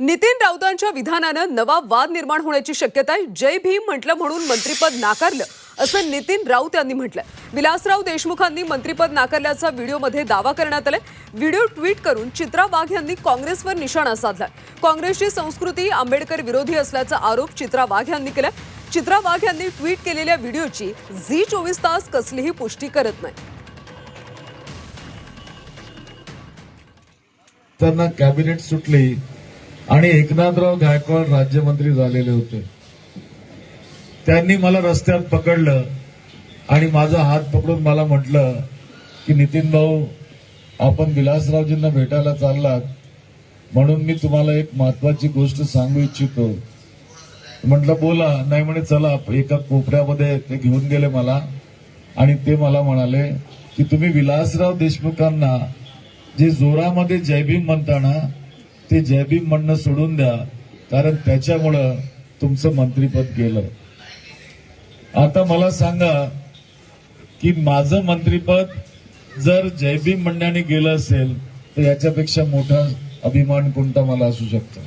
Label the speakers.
Speaker 1: नितीन राऊतांच्या विधानानं नवा वाद निर्माण होण्याची शक्यता आहे जय भीम म्हटलं म्हणून मंत्रिपद नाकारलं असं नितीन राऊत यांनी म्हटलंय. विलासराव देशमुखांनी मंत्रिपद नाकारल्याचा व्हिडिओमध्ये दावा करण्यात आलाय. व्हिडिओ ट्विट करून चित्रा वाघ यांनी काँग्रेसवर निशाणा साधलाय. काँग्रेसची संस्कृती आंबेडकर विरोधी असल्याचा आरोप चित्रा वाघ यांनी केलाय. चित्रा वाघ यांनी ट्विट केलेल्या व्हिडिओची झी चोवीस तास कसलीही पुष्टी करत नाही.
Speaker 2: त्यांना कॅबिनेट सुटली. आणि एकनाथराव गायकवाड राज्यमंत्री झालेले होते. त्यांनी मला रस्त्यात पकडलं आणि माझा हात पकडून मला म्हटलं की नितीन भाऊ आपण विलासरावजींना भेटायला चाललात. म्हणून मी तुम्हाला एक महत्वाची गोष्ट सांगू इच्छितो. म्हटलं बोला. नाही म्हणे चला एका कोपऱ्यामध्ये ते घेऊन गेले मला आणि ते मला म्हणाले की तुम्ही विलासराव देशमुखांना जे जोरामध्ये जयभीम म्हणताना ते जयभीम म्हणणं सोडून द्या कारण त्याच्यामुळं तुमचं मंत्रीपद गेलं. आता मला सांगा की माझं मंत्रीपद जर जयभीम म्हणण्याने गेलं असेल तर याच्यापेक्षा मोठा अभिमान कोणता मला असू शकतो?